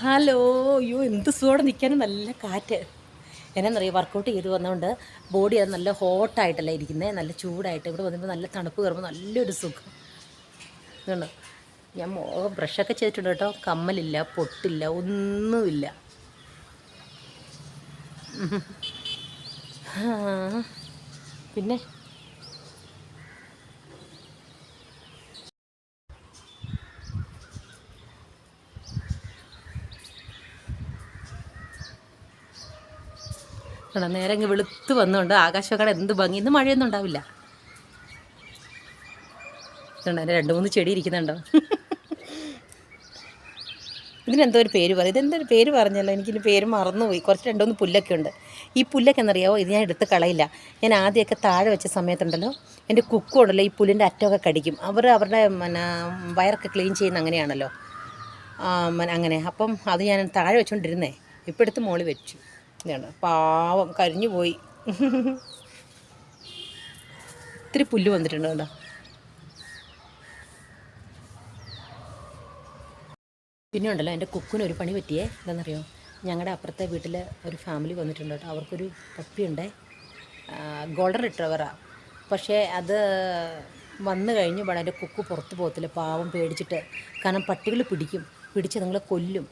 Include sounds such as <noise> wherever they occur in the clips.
Hello അയ്യോ എന്ത് സുഖം നിൽക്കാനും നല്ല കാറ്റ്. എന്നാന്നറിയോ വർക്കൗട്ട് ചെയ്ത് വന്നതുകൊണ്ട് ബോഡി അത് നല്ല ഹോട്ടായിട്ടല്ല ഇരിക്കുന്നത് നല്ല ചൂടായിട്ട്. ഇവിടെ വന്നപ്പോൾ നല്ല തണുപ്പ് കയറുമ്പോൾ നല്ലൊരു സുഖം. ഇതുണ്ട്. ഞാൻ ബ്രഷൊക്കെ ചെയ്തിട്ടുണ്ട് കേട്ടോ. കമ്മലില്ല പൊട്ടില്ല ഒന്നുമില്ല. പിന്നെ? കണ്ടോ നേരെ ഇങ്ങ് വെളുത്ത് വന്നുകൊണ്ട് ആകാശമൊക്കെ എന്ത് ഭംഗി? ഇന്ന് മഴയൊന്നും ഉണ്ടാവില്ല. കണ്ടോ അതിന്റെ രണ്ട് മൂന്ന് ചെടി ഇരിക്കുന്നുണ്ടോ? ഇതിനെന്തോ ഒരു പേര് പറയും ഇതെന്തൊരു പേര് പറഞ്ഞല്ലോ? എനിക്കിനി പേര് മറന്നുപോയി. കുറച്ച് രണ്ടൂന്ന് പുല്ലൊക്കെ ഉണ്ട്. ഈ പുല്ലൊക്കെ എന്നറിയാവോ? ഇത് ഞാൻ എടുത്ത് കളയില്ല. ഞാൻ ആദ്യമൊക്കെ താഴെ വെച്ച സമയത്തുണ്ടല്ലോ എന്റെ കുക്കുണ്ടല്ലോ ഈ പുല്ലിന്റെ അറ്റമൊക്കെ കടിക്കും. അവർ അവരുടെ പിന്നെ വയറൊക്കെ ക്ലീൻ ചെയ്യുന്ന അങ്ങനെയാണല്ലോ. അങ്ങനെ. അപ്പം അത് ഞാൻ താഴെ വെച്ചുകൊണ്ടിരുന്നേ ഇപ്പം എടുത്ത് മോളി വെച്ചു. ഇതാണ്. പാവം കരിഞ്ഞു പോയി. ഇത്തിരി പുല്ല് വന്നിട്ടുണ്ട് കണ്ടോ? പിന്നെ ഉണ്ടല്ലോ എന്റെ കുക്കിന് ഒരു പണി പറ്റിയേ. എന്താണെന്നറിയോ? ഞങ്ങളുടെ അപ്പുറത്തെ വീട്ടിൽ ഒരു ഫാമിലി വന്നിട്ടുണ്ട് കേട്ടോ. അവർക്കൊരു പപ്പിയുണ്ടേ. ഗോൾഡൻ റിട്രവറാണ് പക്ഷേ അത് വന്നു കഴിഞ്ഞ് ഇവിടെ എന്റെ കുക്ക് പുറത്ത് പോകത്തില്ല. പാവം പേടിച്ചിട്ട്. കാരണം പട്ടികൾ പിടിക്കും. പിടിച്ച് നിങ്ങളെ കൊല്ലും.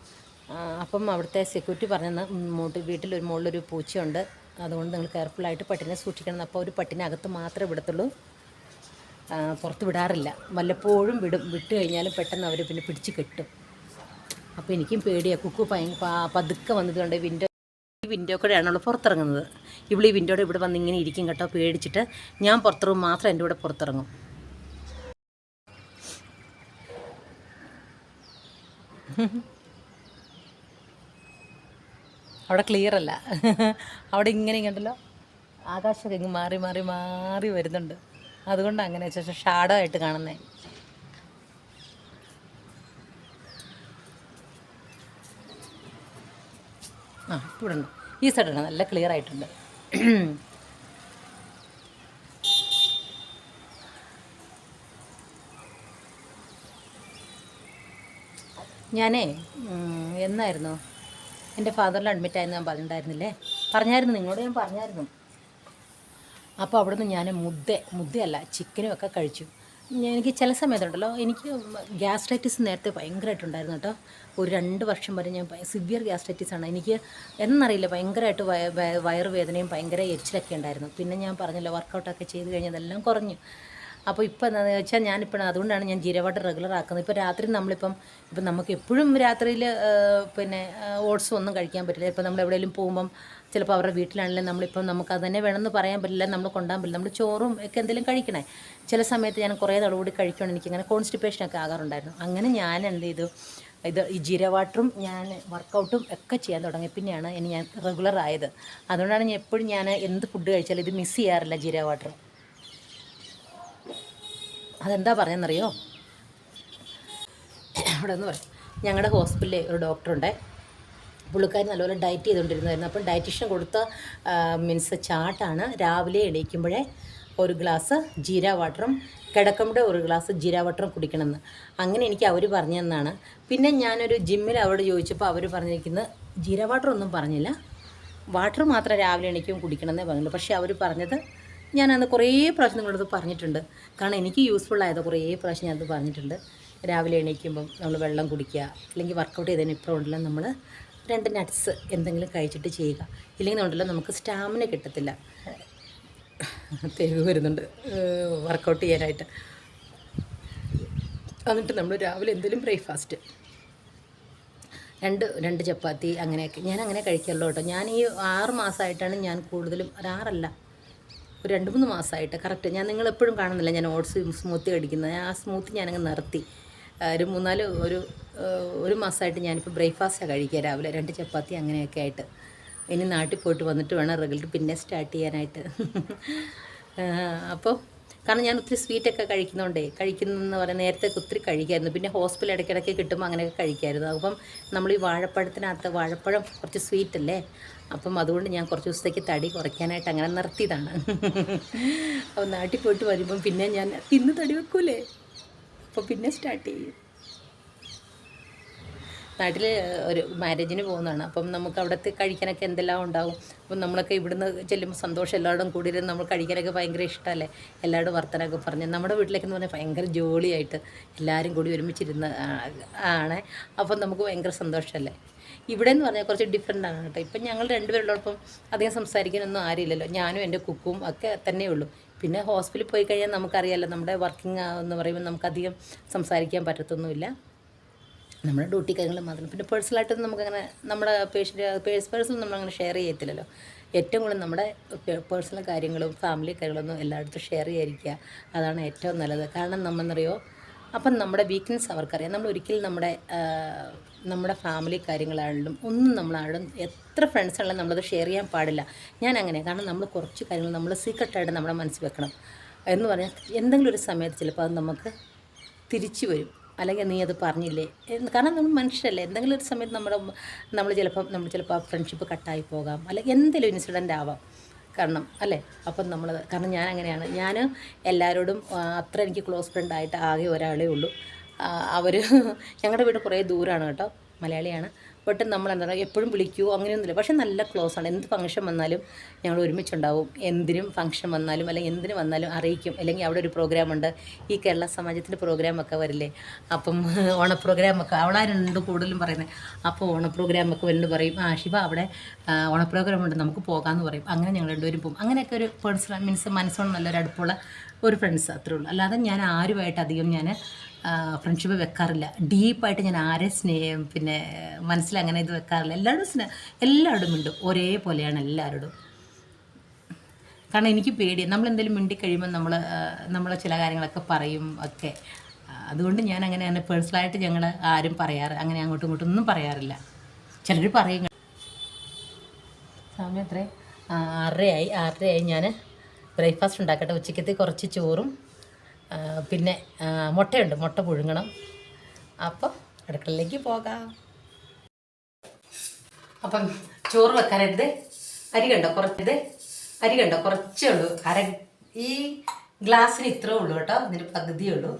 അപ്പം അവിടുത്തെ സെക്യൂരിറ്റി പറഞ്ഞെന്ന് മോട്ട് വീട്ടിലൊരു മുകളിലൊരു പൂച്ചയുണ്ട്. അതുകൊണ്ട് നിങ്ങൾ കെയർഫുള്ളായിട്ട് പട്ടിനെ സൂക്ഷിക്കണം. അപ്പോൾ ഒരു പട്ടിനെ അകത്ത് മാത്രമേ വിടത്തുള്ളൂ. പുറത്ത് വിടാറില്ല. വല്ലപ്പോഴും വിടും. വിട്ട് കഴിഞ്ഞാലും പെട്ടെന്ന് അവർ പിന്നെ പിടിച്ച് കെട്ടും. അപ്പോൾ എനിക്കും പേടിയാണ് കുക്കു ഭയ പതുക്കെ വന്നത് കൊണ്ട് വിൻഡോ ഈ വിൻഡോ കൂടെയാണ് അവൾ പുറത്തിറങ്ങുന്നത്. ഇവിടെ ഈ വിൻഡോയുടെ ഇവിടെ വന്ന് ഇങ്ങനെ ഇരിക്കും കേട്ടോ പേടിച്ചിട്ട്. ഞാൻ പുറത്തിറങ്ങും. മാത്രം എന്റെ കൂടെ പുറത്തിറങ്ങും. അവിടെ ക്ലിയർ അല്ല. അവിടെ ഇങ്ങനെ കണ്ടല്ലോ ആകാശമൊക്കെ ഇങ്ങ് മാറി മാറി മാറി വരുന്നുണ്ട്. അതുകൊണ്ട് അങ്ങനെ വെച്ചാൽ ഷാഡോ ആയിട്ട് കാണുന്നേ. ആ ഇവിടെ ഉണ്ട്? ഈ സൈഡാണ് നല്ല ക്ലിയർ ആയിട്ടുണ്ട്. ഞാനേ എന്നായിരുന്നു? എന്റെ ഫാദറിൽ അഡ്മിറ്റ് ആയെന്ന് ഞാൻ പറഞ്ഞിട്ടുണ്ടായിരുന്നില്ലേ? പറഞ്ഞായിരുന്നു നിങ്ങളോട് ഞാൻ പറഞ്ഞായിരുന്നു. അപ്പോൾ അവിടുന്ന് ഞാൻ മുദ്ദ മുദ്ദയല്ല ചിക്കനും ഒക്കെ കഴിച്ചു. എനിക്ക് ചില സമയത്തുണ്ടല്ലോ എനിക്ക് ഗ്യാസ്ട്രൈറ്റിസ് നേരത്തെ ഭയങ്കരമായിട്ടുണ്ടായിരുന്നു കേട്ടോ. ഒരു രണ്ട് വർഷം വരെ ഞാൻ സിവിയർ ഗ്യാസ്ട്രൈറ്റിസ് ആണ്. എനിക്ക് എന്നറിയില്ല ഭയങ്കരമായിട്ട് വയ- വയ- വയറുവേദനയും ഭയങ്കര എരിച്ചിലൊക്കെ ഉണ്ടായിരുന്നു. പിന്നെ ഞാൻ പറഞ്ഞല്ലോ വർക്കൗട്ടൊക്കെ ചെയ്ത് കഴിഞ്ഞതെല്ലാം കുറഞ്ഞു. അപ്പോൾ ഇപ്പോൾ എന്താണെന്ന് വെച്ചാൽ ഞാനിപ്പോൾ അതുകൊണ്ടാണ് ഞാൻ ജീരവാട്ടർ റെഗുലർ ആക്കുന്നത്. ഇപ്പോൾ രാത്രി നമ്മളിപ്പം ഇപ്പം നമുക്ക് എപ്പോഴും രാത്രിയിൽ പിന്നെ ഓട്സ് ഒന്നും കഴിക്കാൻ പറ്റില്ല. ഇപ്പം നമ്മൾ എവിടെയെങ്കിലും പോകുമ്പം ചിലപ്പോൾ അവരുടെ വീട്ടിലാണെങ്കിലും നമ്മളിപ്പം നമുക്ക് അത് തന്നെ വേണമെന്ന് പറയാൻ പറ്റില്ല നമ്മൾ കൊണ്ടാൻ പറ്റില്ല. നമ്മൾ ചോറും ഒക്കെ എന്തെങ്കിലും കഴിക്കണേ. ചില സമയത്ത് ഞാൻ കുറേ തളവുകൂടി കഴിക്കുകയാണ് എനിക്ക് അങ്ങനെ കോൺസ്റ്റിപ്പേഷനൊക്കെ ആകാറുണ്ടായിരുന്നു. അങ്ങനെ ഞാൻ എന്ത് ചെയ്തു? ഇത് ഈ ജീര വാട്ടറും ഞാൻ വർക്കൗട്ടും ഒക്കെ ചെയ്യാൻ തുടങ്ങി. പിന്നെയാണ് ഇനി ഞാൻ റെഗുലർ ആയത്. അതുകൊണ്ടാണ് ഞാൻ എപ്പോഴും ഞാൻ എന്ത് ഫുഡ് കഴിച്ചാലും ഇത് മിസ് ചെയ്യാറില്ല ജീര വാട്ടർ അതെന്താ പറയുന്നറിയോ? അവിടെ നിന്ന് പറയാം ഞങ്ങളുടെ ഹോസ്പിറ്റലിൽ ഒരു ഡോക്ടറുണ്ട്. പുള്ളിക്കാരി നല്ലപോലെ ഡയറ്റ് ചെയ്തുകൊണ്ടിരുന്നതായിരുന്നു അപ്പം ഡയറ്റീഷ്യൻ കൊടുത്ത മീൻസ് ചാട്ടാണ് രാവിലെ എണീക്കുമ്പോഴേ ഒരു ഗ്ലാസ് ജീര വാട്ടറും കിടക്കുമ്പോൾ ഒരു ഗ്ലാസ് ജീര വാട്ടറും കുടിക്കണമെന്ന്. അങ്ങനെ എനിക്ക് അവർ പറഞ്ഞു തന്നാണ്. പിന്നെ ഞാനൊരു ജിമ്മിൽ അവരോട് ചോദിച്ചപ്പോൾ അവർ പറഞ്ഞിരിക്കുന്നത് ജീര വാട്ടറൊന്നും പറഞ്ഞില്ല. വാട്ടർ മാത്രം രാവിലെ എണീക്കും കുടിക്കണമെന്നേ പറഞ്ഞുള്ളൂ. പക്ഷേ അവർ പറഞ്ഞത് ഞാനന്ന് കുറേ പ്രാവശ്യം നിങ്ങളടുത്ത് പറഞ്ഞിട്ടുണ്ട്. കാരണം എനിക്ക് യൂസ്ഫുൾ ആയത് കുറേ പ്രാവശ്യം ഞാനത് പറഞ്ഞിട്ടുണ്ട്. രാവിലെ എണീക്കുമ്പം നമ്മൾ വെള്ളം കുടിക്കുക അല്ലെങ്കിൽ വർക്കൗട്ട് ചെയ്തതിന് ഇപ്പോൾ ഉണ്ടല്ലോ നമ്മൾ രണ്ട് നട്ട്സ് എന്തെങ്കിലും കഴിച്ചിട്ട് ചെയ്യുക. ഇല്ലെങ്കിൽ ഉണ്ടല്ലോ നമുക്ക് സ്റ്റാമിന കിട്ടത്തില്ല. തെരുവ് വരുന്നുണ്ട് വർക്കൗട്ട് ചെയ്യാനായിട്ട്. എന്നിട്ട് നമ്മൾ രാവിലെ എന്തെങ്കിലും ബ്രേക്ക്ഫാസ്റ്റ് രണ്ട് രണ്ട് ചപ്പാത്തി അങ്ങനെയൊക്കെ. ഞാൻ അങ്ങനെ കഴിക്കാറുള്ളൂ കേട്ടോ. ഞാൻ ഈ ആറ് മാസമായിട്ടാണ് ഞാൻ കൂടുതലും ഒരു ആറല്ല ഒരു രണ്ട് മൂന്ന് മാസമായിട്ട് കറക്റ്റ് ഞാൻ നിങ്ങൾ എപ്പോഴും കാണുന്നില്ല ഞാൻ ഓട്സ് സ്മൂത്തി കഴിക്കുന്നത് ആ സ്മൂത്തി ഞാനങ്ങ് നിർത്തി. ഒരു മൂന്നാൽ ഒരു ഒരു മാസമായിട്ട് ഞാനിപ്പോൾ ബ്രേക്ക്ഫാസ്റ്റാണ് കഴിക്കുക രാവിലെ. രണ്ട് ചപ്പാത്തി അങ്ങനെയൊക്കെ ആയിട്ട്. ഇനി നാട്ടിൽ പോയിട്ട് വന്നിട്ട് വേണം റെഗുലർ പിന്നെ സ്റ്റാർട്ട് ചെയ്യാനായിട്ട്. അപ്പോൾ കാരണം ഞാൻ ഒത്തിരി സ്വീറ്റൊക്കെ കഴിക്കുന്നതുകൊണ്ടേ കഴിക്കുന്നതെന്ന് പറഞ്ഞാൽ നേരത്തെ ഒത്തിരി കഴിക്കായിരുന്നു. പിന്നെ ഹോസ്പിറ്റൽ ഇടയ്ക്കിടയ്ക്ക് കിട്ടുമ്പോൾ അങ്ങനെയൊക്കെ കഴിക്കായിരുന്നു. അപ്പം നമ്മൾ ഈ വാഴപ്പഴത്തിനകത്ത് വാഴപ്പഴം കുറച്ച് സ്വീറ്റ് അല്ലേ? അപ്പം അതുകൊണ്ട് ഞാൻ കുറച്ച് ദിവസത്തേക്ക് തടി കുറയ്ക്കാനായിട്ട് അങ്ങനെ നിർത്തിയതാണ്. അപ്പം നാട്ടിൽ പോയിട്ട് വരുമ്പം പിന്നെ ഞാൻ തിന്ന് തടി വെക്കൂലേ? അപ്പോൾ പിന്നെ സ്റ്റാർട്ട് ചെയ്യും. നാട്ടിൽ ഒരു മാരേജിന് പോകുന്നതാണ്. അപ്പം നമുക്ക് അവിടുത്തെ കഴിക്കാനൊക്കെ എന്തെല്ലാം ഉണ്ടാവും? അപ്പം നമ്മളൊക്കെ ഇവിടുന്ന് ചെല്ലുമ്പോൾ സന്തോഷം എല്ലാവരും കൂടി ഇരുന്ന് നമ്മൾ കഴിക്കാനൊക്കെ ഭയങ്കര ഇഷ്ടമല്ലേ? എല്ലാവരും വർത്തനമൊക്കെ പറഞ്ഞ് നമ്മുടെ വീട്ടിലേക്ക് എന്ന് പറഞ്ഞാൽ ഭയങ്കര ജോളിയായിട്ട് എല്ലാവരും കൂടി ഒരുമിച്ചിരുന്ന് ആണ്. അപ്പം നമുക്ക് ഭയങ്കര സന്തോഷമല്ലേ? ഇവിടെ എന്ന് പറഞ്ഞാൽ കുറച്ച് ഡിഫറെന്റ് ആണ് കേട്ടോ. ഇപ്പം ഞങ്ങൾ രണ്ടുപേരുള്ളപ്പം അധികം സംസാരിക്കാനൊന്നും ആരുമില്ലല്ലോ ഞാനും എന്റെ കുക്കും ഒക്കെ തന്നെ ഉള്ളൂ. പിന്നെ ഹോസ്പിറ്റലിൽ പോയി കഴിഞ്ഞാൽ നമുക്കറിയാമല്ലോ നമ്മുടെ വർക്കിംഗ് എന്ന് പറയുമ്പോൾ നമുക്കധികം സംസാരിക്കാൻ പറ്റത്തൊന്നുമില്ല. നമ്മുടെ ഡ്യൂട്ടി കാര്യങ്ങൾ മാത്രം. പിന്നെ പേഴ്സണലായിട്ടൊന്നും നമുക്കങ്ങനെ നമ്മുടെ പേഷ്യന്റ് പേഴ്സ് പേഴ്സണൽ നമ്മളങ്ങനെ ഷെയർ ചെയ്യത്തില്ലല്ലോ. ഏറ്റവും കൂടുതൽ നമ്മുടെ പേഴ്സണൽ കാര്യങ്ങളും ഫാമിലി കാര്യങ്ങളൊന്നും എല്ലായിടത്തും ഷെയർ ചെയ്യാതിരിക്കുക. അതാണ് ഏറ്റവും നല്ലത്. കാരണം നമ്മളെന്നറിയോ അപ്പം നമ്മുടെ വീക്ക്നെസ് അവർക്കറിയാം. നമ്മൾ ഒരിക്കലും നമ്മുടെ നമ്മുടെ ഫാമിലി കാര്യങ്ങളാണെങ്കിലും ഒന്നും നമ്മളാടും എത്ര ഫ്രണ്ട്സാണെങ്കിലും നമ്മളത് ഷെയർ ചെയ്യാൻ പാടില്ല. ഞാൻ അങ്ങനെ കാരണം നമ്മൾ കുറച്ച് കാര്യങ്ങൾ നമ്മൾ സീക്രട്ടായിട്ട് നമ്മുടെ മനസ്സിൽ വെക്കണം. എന്ന് പറഞ്ഞാൽ എന്തെങ്കിലും ഒരു സമയത്ത് ചിലപ്പോൾ അത് നമുക്ക് തിരിച്ചു വരും. അല്ലെങ്കിൽ നീ അത് പറഞ്ഞില്ലേ? കാരണം നമ്മൾ മനുഷ്യരല്ലേ. എന്തെങ്കിലും ഒരു സമയത്ത് നമ്മുടെ നമ്മൾ ചിലപ്പം നമ്മൾ ചിലപ്പോൾ ആ ഫ്രണ്ട്ഷിപ്പ് കട്ടായി പോകാം. അല്ലെങ്കിൽ എന്തെങ്കിലും ഇൻസിഡന്റ് ആവാം. കാരണം അല്ലേ? അപ്പം നമ്മൾ കാരണം ഞാൻ അങ്ങനെയാണ്. ഞാൻ എല്ലാവരോടും അത്ര എനിക്ക് ക്ലോസ് ഫ്രണ്ട് ആയിട്ട് ആകെ ഒരാളേ ഉള്ളൂ. അവർ ഞങ്ങളുടെ വീട് കുറേ ദൂരമാണ് കേട്ടോ മലയാളിയാണ്. ബട്ട് നമ്മൾ എന്താ പറയുക എപ്പോഴും വിളിക്കുമോ അങ്ങനെയൊന്നുമില്ല. പക്ഷെ നല്ല ക്ലോസ് ആണ്. എന്ത് ഫംഗ്ഷൻ വന്നാലും ഞങ്ങൾ ഒരുമിച്ചുണ്ടാവും. എന്തിനും ഫംഗ്ഷൻ വന്നാലും അല്ലെങ്കിൽ എന്തിനു വന്നാലും അറിയിക്കും. അല്ലെങ്കിൽ അവിടെ ഒരു പ്രോഗ്രാം ഉണ്ട്. ഈ കേരള സമാജത്തിന്റെ പ്രോഗ്രാമൊക്കെ വരില്ലേ? അപ്പം ഓണ പ്രോഗ്രാമൊക്കെ അവളാരുണ്ട് കൂടുതലും പറയുന്നത് അപ്പോൾ ഓണ പ്രോഗ്രാമൊക്കെ വരുന്നത് പറയും. ആ ശിവ അവിടെ ഓണ പ്രോഗ്രാം ഉണ്ട്. നമുക്ക് പോകാമെന്ന് പറയും. അങ്ങനെ ഞങ്ങൾ രണ്ടുപേരും പോകും. അങ്ങനെയൊക്കെ ഒരു പേഴ്സണൽ മീൻസ് മനസ്സോട് നല്ലൊരു അടുപ്പുള്ള ഒരു ഫ്രണ്ട്സ് അത്രേ ഉള്ളൂ. അല്ലാതെ ഞാൻ ആരുമായിട്ട് അധികം ഞാൻ ഫ്രണ്ട്ഷിപ്പ് വെക്കാറില്ല. ഡീപ്പായിട്ട് ഞാൻ ആരെ സ്നേഹം പിന്നെ മനസ്സിൽ അങ്ങനെ ഇത് വെക്കാറില്ല. എല്ലാവരും സ്നേഹം എല്ലാവരും മിണ്ടും. ഒരേപോലെയാണ് എല്ലാവരോടും. കാരണം എനിക്ക് പേടി. നമ്മൾ എന്തെങ്കിലും മിണ്ടി കഴിയുമ്പോൾ നമ്മൾ നമ്മൾ ചില കാര്യങ്ങളൊക്കെ പറയും ഒക്കെ. അതുകൊണ്ട് ഞാൻ അങ്ങനെ തന്നെ പേഴ്സണലായിട്ട് ഞങ്ങൾ ആരും പറയാറ് അങ്ങനെ അങ്ങോട്ടും ഇങ്ങോട്ടും ഒന്നും പറയാറില്ല. ചിലർ പറയും സമയം എത്ര ആറരയായി. ആറരയായി ഞാൻ ബ്രേക്ക്ഫാസ്റ്റ് ഉണ്ടാക്കട്ടെ. ഉച്ചക്കത്തെ കുറച്ച് ചോറും പിന്നെ മുട്ടയുണ്ട്. മുട്ട പുഴുങ്ങണം. അപ്പോൾ അടുക്കളയിലേക്ക് പോകാം. അപ്പം ചോറ് വെക്കാനായിട്ട് അരി കണ്ടോ? കുറച്ചത് അരി കണ്ടോ? കുറച്ചേ ഉള്ളൂ. അര ഈ ഗ്ലാസ്സിന് ഇത്രേ ഉള്ളൂ കേട്ടോ. ഇതിന് പകുതിയേ ഉള്ളൂ.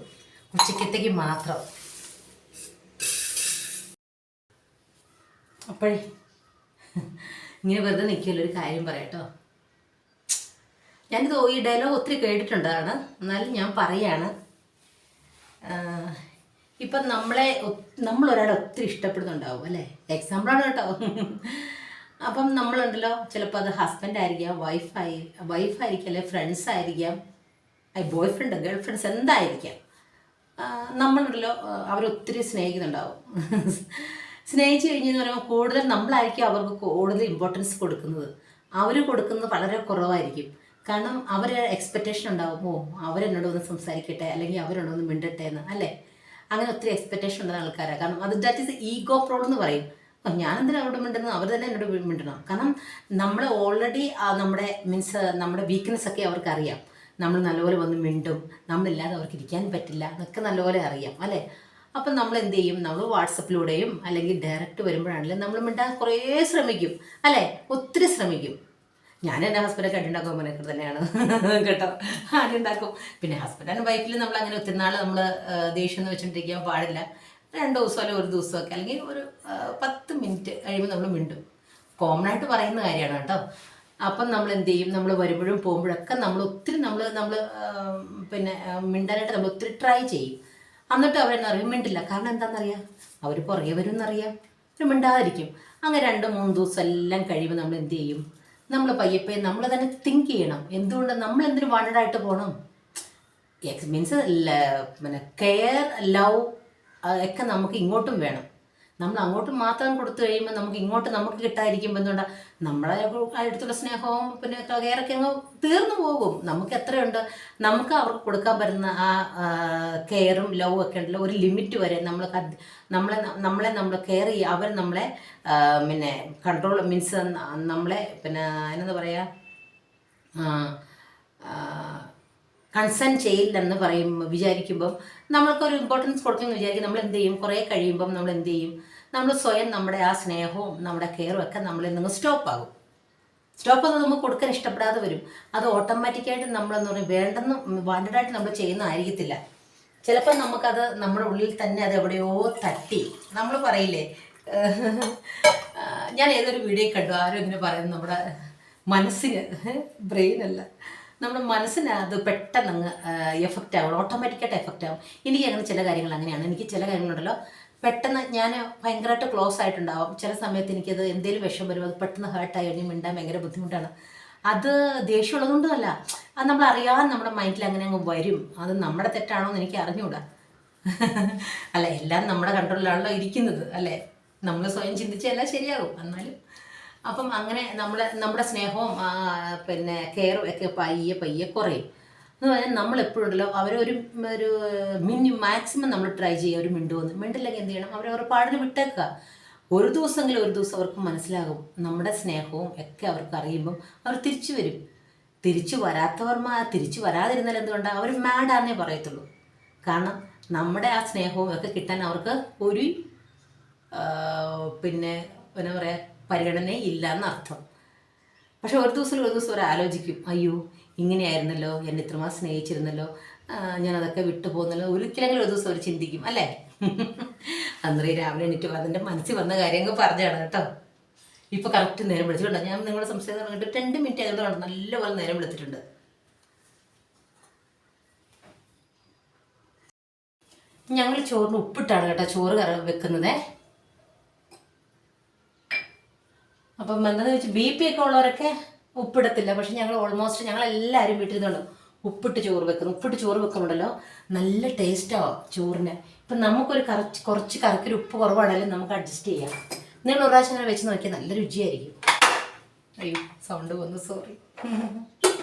ഉച്ചക്കത്തേക്ക് മാത്രം. അപ്പോഴേ ഇങ്ങനെ വെറുതെ നിൽക്കില്ല? ഒരു കാര്യം പറയാട്ടോ ഞാനിത് ഈ ഡയലോഗ് ഒത്തിരി കേട്ടിട്ടുണ്ടാണ്. എന്നാലും ഞാൻ പറയാണ്. ഇപ്പം നമ്മളെ നമ്മളൊരാളെ ഒത്തിരി ഇഷ്ടപ്പെടുന്നുണ്ടാവും അല്ലേ? എക്സാമ്പിളാണ് കേട്ടോ. അപ്പം നമ്മളുണ്ടല്ലോ ചിലപ്പോൾ അത് ഹസ്ബൻഡ് ആയിരിക്കാം വൈഫായി വൈഫായിരിക്കാം അല്ലെ ഫ്രണ്ട്സ് ആയിരിക്കാം ബോയ് ഫ്രണ്ട് ഗേൾ ഫ്രണ്ട്സ് എന്തായിരിക്കാം നമ്മളുണ്ടല്ലോ അവരൊത്തിരി സ്നേഹിക്കുന്നുണ്ടാവും. സ്നേഹിച്ച് കഴിഞ്ഞെന്ന് പറയുമ്പോൾ കൂടുതൽ നമ്മളായിരിക്കും അവർക്ക് കൂടുതൽ ഇമ്പോർട്ടൻസ് കൊടുക്കുന്നത്. അവർ കൊടുക്കുന്നത് വളരെ കുറവായിരിക്കും. കാരണം അവർ എക്സ്പെക്റ്റേഷൻ ഉണ്ടാവും ഓ അവരെന്നോട് ഒന്ന് സംസാരിക്കട്ടെ അല്ലെങ്കിൽ അവരോട് ഒന്ന് മിണ്ടട്ടെ എന്ന് അല്ലേ? അങ്ങനെ ഒത്തിരി എക്സ്പെക്റ്റേഷൻ ഉള്ള ആൾക്കാരാണ് കാരണം അത് ദാറ്റ് ഈസ് ഈഗോ പ്രോബ്ലം എന്ന് പറയും. ഞാൻ എന്തിനാ അവരോട് മിണ്ടുന്നത്? അവർ തന്നെ എന്നോട് മിണ്ടണം. കാരണം നമ്മൾ ഓൾറെഡി നമ്മുടെ മീൻസ് നമ്മുടെ വീക്ക്നെസ് ഒക്കെ അവർക്ക് അറിയാം നമ്മൾ നല്ലപോലെ വന്ന് മിണ്ടും. നമ്മളില്ലാതെ അവർക്ക് ഇരിക്കാൻ പറ്റില്ല. എന്നൊക്കെ നല്ലപോലെ അറിയാം അല്ലേ? അപ്പം നമ്മൾ എന്ത് ചെയ്യും നമ്മൾ വാട്സപ്പിലൂടെയും അല്ലെങ്കിൽ ഡയറക്റ്റ് വരുമ്പോഴാണെങ്കിലും നമ്മൾ മിണ്ടാൻ കുറേ ശ്രമിക്കും അല്ലേ? ഒത്തിരി ശ്രമിക്കും. ഞാൻ എന്റെ ഹസ്ബൻഡൊക്കെ അടിയുണ്ടാക്കുമ്പോൾ മനക്കർ തന്നെയാണ്. കേട്ടോ. അടിയുണ്ടാക്കും പിന്നെ ഹസ്ബൻഡ് ആൻഡ് വൈഫിൽ നമ്മൾ അങ്ങനെ ഒത്തിരി നാൾ നമ്മൾ ദേഷ്യം എന്ന് വെച്ചിട്ടിരിക്കാൻ പാടില്ല. രണ്ട് ദിവസം അല്ലെങ്കിൽ ഒരു ദിവസമൊക്കെ അല്ലെങ്കിൽ ഒരു പത്ത് മിനിറ്റ് കഴിയുമ്പോൾ നമ്മൾ മിണ്ടും. കോമൺ ആയിട്ട് പറയുന്ന കാര്യമാണ് കേട്ടോ. അപ്പം നമ്മൾ എന്ത് ചെയ്യും? നമ്മൾ വരുമ്പോഴും പോകുമ്പോഴൊക്കെ നമ്മൾ ഒത്തിരി നമ്മൾ നമ്മൾ പിന്നെ മിണ്ടാനായിട്ട് നമ്മൾ ഒത്തിരി ട്രൈ ചെയ്യും. എന്നിട്ട് അവരെന്ന് അറിയും മിണ്ടില്ല. കാരണം എന്താണെന്നറിയാം അവർ പുറകെ വരും എന്നറിയാം അവർ മിണ്ടാതിരിക്കും. അങ്ങനെ രണ്ട് മൂന്ന് ദിവസം എല്ലാം കഴിയുമ്പോൾ നമ്മൾ എന്ത് ചെയ്യും? നമ്മൾ പയ്യപ്പെ നമ്മൾ തന്നെ തിങ്ക് ചെയ്യണം. എന്തുകൊണ്ട് നമ്മൾ എന്തിനു വാണ്ടഡായിട്ട് പോകണം മീൻസ് പിന്നെ കെയർ ലവ് ഒക്കെ നമുക്ക് ഇങ്ങോട്ടും വേണം. നമ്മൾ അങ്ങോട്ട് മാത്രം കൊടുത്തു കഴിയുമ്പോൾ നമുക്ക് ഇങ്ങോട്ട് നമുക്ക് കിട്ടാതിരിക്കുമ്പോൾ എന്തുകൊണ്ടാ? നമ്മളെ അടുത്തുള്ള സ്നേഹവും പിന്നെ കെയറൊക്കെ അങ്ങ് തീർന്നു പോകും. നമുക്ക് എത്രയുണ്ട്? നമുക്ക് അവർക്ക് കൊടുക്കാൻ പറ്റുന്ന ആ കെയറും ലവും ഒക്കെ ഉണ്ടല്ലോ. ഒരു ലിമിറ്റ് വരെ നമ്മൾ നമ്മളെ നമ്മളെ നമ്മൾ കെയർ ചെയ്യുക. അവർ നമ്മളെ പിന്നെ കൺട്രോൾ മീൻസ് നമ്മളെ പിന്നെ എന്താ പറയുക കൺസേൺ ചെയ്യില്ലെന്ന് പറയും വിചാരിക്കുമ്പം നമ്മൾക്കൊരു ഇമ്പോർട്ടൻസ് കൊടുക്കുമെന്ന് വിചാരിക്കും. നമ്മൾ എന്ത് ചെയ്യും? കുറേ കഴിയുമ്പം നമ്മൾ എന്ത് ചെയ്യും? നമ്മൾ സ്വയം നമ്മുടെ ആ സ്നേഹവും നമ്മുടെ കെയറും ഒക്കെ നമ്മളിൽ നിന്ന് സ്റ്റോപ്പ് ആകും. സ്റ്റോപ്പ് ഒന്നും നമുക്ക് കൊടുക്കാൻ ഇഷ്ടപ്പെടാതെ വരും. അത് ഓട്ടോമാറ്റിക്കായിട്ട് നമ്മളെന്ന് പറയും വേണ്ടെന്ന് വാണ്ടഡായിട്ട് നമ്മൾ ചെയ്യുന്നതായിരിക്കത്തില്ല. ചിലപ്പോൾ നമുക്കത് നമ്മുടെ ഉള്ളിൽ തന്നെ അത് എവിടെയോ തട്ടി. നമ്മൾ പറയില്ലേ? ഞാൻ ഏതൊരു വീഡിയോ കണ്ടു. ആരും ഇങ്ങനെ പറയുന്നു നമ്മുടെ മനസ്സിന് ബ്രെയിൻ അല്ല. നമ്മുടെ മനസ്സിന് അത് പെട്ടെന്ന് അങ്ങ് എഫക്റ്റ് ആവും. ഓട്ടോമാറ്റിക്കായിട്ട് എഫക്റ്റ് ആവും. എനിക്ക് അങ്ങനെ ചില കാര്യങ്ങൾ അങ്ങനെയാണ്. എനിക്ക് ചില കാര്യങ്ങളുണ്ടല്ലോ. പെട്ടെന്ന് ഞാൻ ഭയങ്കരമായിട്ട് ക്ലോസ് ആയിട്ടുണ്ടാവും. ചില സമയത്ത് എനിക്കത് എന്തെങ്കിലും വിഷം വരുമ്പോൾ അത് പെട്ടെന്ന് ഹേർട്ടായി കഴിഞ്ഞ് മിണ്ടാൻ ഭയങ്കര ബുദ്ധിമുട്ടാണ്. അത് ദേഷ്യമുള്ളതുകൊണ്ടുമല്ല അത് നമ്മൾ നമ്മുടെ മൈൻഡിൽ അങ്ങനെ അങ്ങ് വരും. അത് നമ്മുടെ തെറ്റാണോ എന്ന് എനിക്ക് അറിഞ്ഞുകൂടാ <laughs> അല്ല എല്ലാം നമ്മുടെ കൺട്രോളിലാണല്ലോ ഇരിക്കുന്നത്. അല്ലേ? നമ്മൾ സ്വയം ചിന്തിച്ചാൽ ശരിയാകും. എന്നാലും അപ്പം അങ്ങനെ നമ്മളെ നമ്മുടെ സ്നേഹവും പിന്നെ കെയറും ഒക്കെ പയ്യെ പയ്യെ കുറയും. എന്ന് പറഞ്ഞാൽ നമ്മൾ എപ്പോഴുണ്ടല്ലോ അവരൊരു ഒരു മിനി മാക്സിമം നമ്മൾ ട്രൈ ചെയ്യുക ഒരു മിണ്ടുവന്ന് മിണ്ടില്ലെങ്കിൽ എന്ത് ചെയ്യണം? അവരെ അവരുടെ പാടിന് വിട്ടേക്കുക. ഒരു ദിവസമെങ്കിലും ഒരു ദിവസം അവർക്ക് മനസ്സിലാകും. നമ്മുടെ സ്നേഹവും ഒക്കെ അവർക്ക് അറിയുമ്പം അവർ തിരിച്ചു വരും. തിരിച്ചു വരാത്തവർ തിരിച്ചു വരാതിരുന്നാൽ എന്തുകൊണ്ടാണ് അവർ മാഡാന്നേ പറയത്തുള്ളൂ. കാരണം നമ്മുടെ ആ സ്നേഹവും ഒക്കെ കിട്ടാൻ അവർക്ക് ഒരു പിന്നെ എന്നാ പറയുക പരിഗണന ഇല്ല എന്നർത്ഥം പക്ഷെ ഒരു ദിവസം ഒരു ദിവസം ഒരാലോചിക്കും അയ്യോ ഇങ്ങനെയായിരുന്നല്ലോ എന്നെ ഇത്രമാ സ്നേഹിച്ചിരുന്നല്ലോ ഞാനതൊക്കെ വിട്ടു പോകുന്നല്ലോ. ഒരിക്കലെങ്കിലും ഒരു ദിവസം അവർ ചിന്തിക്കും അല്ലേ? <laughs> അന്നേരം രാവിലെ എണീറ്റ് അതിന്റെ മനസ്സിൽ വന്ന കാര്യങ്ങൾ പറഞ്ഞാണ് കേട്ടോ. ഇപ്പോൾ കറക്റ്റ് നേരം വിളിച്ചിട്ടുണ്ട്. ഞാൻ നിങ്ങളെ സംശയം തുടങ്ങിയിട്ട് രണ്ട് മിനിറ്റ് ആയതുകൊണ്ട് നല്ലപോലെ നേരം വിളിച്ചിട്ടുണ്ട്. ഞങ്ങൾ ചോറിന് ഉപ്പിട്ടാണ് കേട്ടോ ചോറ് കറ വെക്കുന്നത്. അപ്പം എന്താണെന്ന് വെച്ചാൽ ബി പി ഒക്കെ ഉള്ളവരൊക്കെ ഉപ്പിടത്തില്ല. പക്ഷെ ഞങ്ങൾ ഓൾമോസ്റ്റ് ഞങ്ങൾ എല്ലാവരും വീട്ടിൽ നിന്നുണ്ട് ഉപ്പിട്ട് ചോറ് വെക്കുന്നു. ഉപ്പിട്ട് ചോറ് വെക്കുന്നുണ്ടല്ലോ. നല്ല ടേസ്റ്റാവും ചോറിന്. ഇപ്പം നമുക്കൊരു കറച്ച് കുറച്ച് കറിക്കൊരു ഉപ്പ് കുറവാണെങ്കിലും നമുക്ക് അഡ്ജസ്റ്റ് ചെയ്യാം. നിങ്ങൾ ഒരു പ്രാവശ്യം അങ്ങനെ വെച്ച് നോക്കിയാൽ നല്ല രുചിയായിരിക്കും. അയ്യോ സൗണ്ട് വന്നു സോറി <laughs>